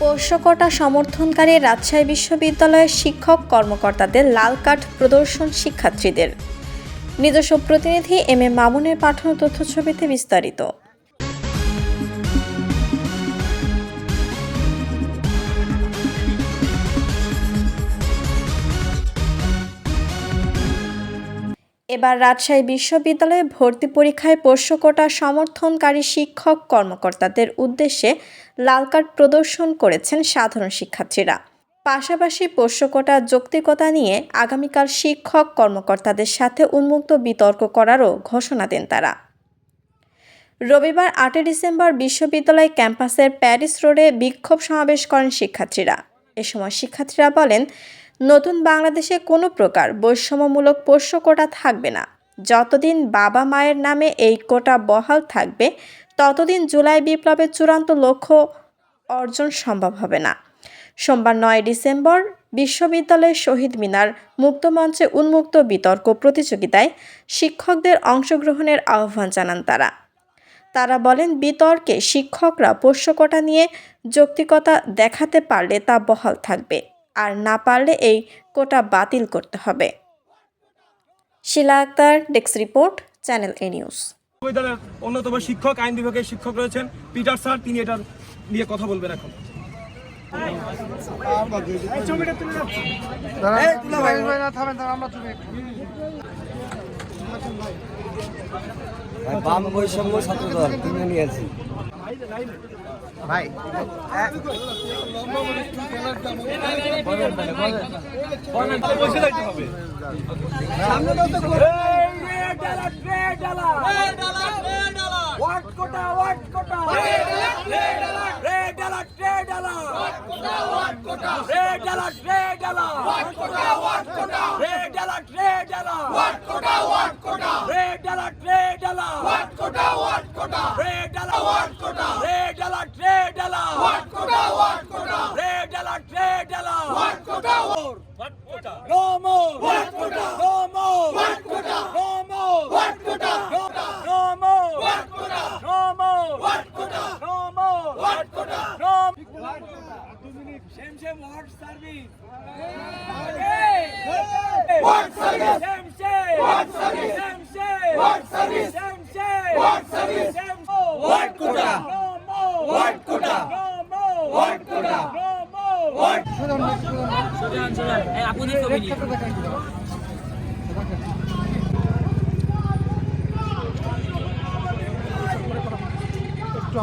পোষ্যকটা সমর্থনকারী রাজশাহী বিশ্ববিদ্যালয়ের শিক্ষক কর্মকর্তাদের লাল কাঠ প্রদর্শন শিক্ষার্থীদের। নিজস্ব প্রতিনিধি এম এ মামুনের পাঠানো তথ্যছবিতে বিস্তারিত। এবার রাজশাহী বিশ্ববিদ্যালয়ে ভর্তি পরীক্ষায় পোষ্য কোটা সমর্থনকারী শিক্ষক কর্মকর্তাদের উদ্দেশ্যে লাল কার্ড প্রদর্শন করেছেন সাধারণ শিক্ষার্থীরা। পাশাপাশি পোষ্যকোটা যৌক্তিকতা নিয়ে আগামীকাল শিক্ষক কর্মকর্তাদের সাথে উন্মুক্ত বিতর্ক করারও ঘোষণা দেন তারা। রবিবার আটই ডিসেম্বর বিশ্ববিদ্যালয় ক্যাম্পাসের প্যারিস রোডে বিক্ষোভ সমাবেশ করেন শিক্ষার্থীরা। এ সময় শিক্ষার্থীরা বলেন, নতুন বাংলাদেশে কোনো প্রকার বৈষম্যমূলক পোষ্য কোটা থাকবে না। যতদিন বাবা মায়ের নামে এই কোটা বহাল থাকবে, ততদিন জুলাই বিপ্লবের চূড়ান্ত লক্ষ্য অর্জন সম্ভব হবে না। সোমবার নয় ডিসেম্বর বিশ্ববিদ্যালয়ের শহীদ মিনার মুক্তমঞ্চে উন্মুক্ত বিতর্ক প্রতিযোগিতায় শিক্ষকদের অংশগ্রহণের আহ্বান জানান তারা। তারা বলেন বিতর্কে শিক্ষকরা পোষ্যকটা নিয়ে যৌক্তিকতা দেখাতে পারলে তা বহাল থাকবে। আর না পারলে এই কোটা বাতিল করতে হবে। Shila Akter desk report channel এ নিউজ। বিশ্ববিদ্যালয়ের অন্যতম শিক্ষক আইন বিভাগের শিক্ষক রয়েছেন পিটার স্যার। তিনি এটা নিয়ে কথা বলবেন এখন। বাম বৈষম্য ছাত্রদল কিনে নিয়েছি what quota what quota red alert what quota red alert red alert what quota what quota red alert red alert what quota what quota no more what quota no more what quota no more what quota no more what quota no more what quota no more what quota no same same what service what service same same what service আপনি ছবি নিয়ে। একটু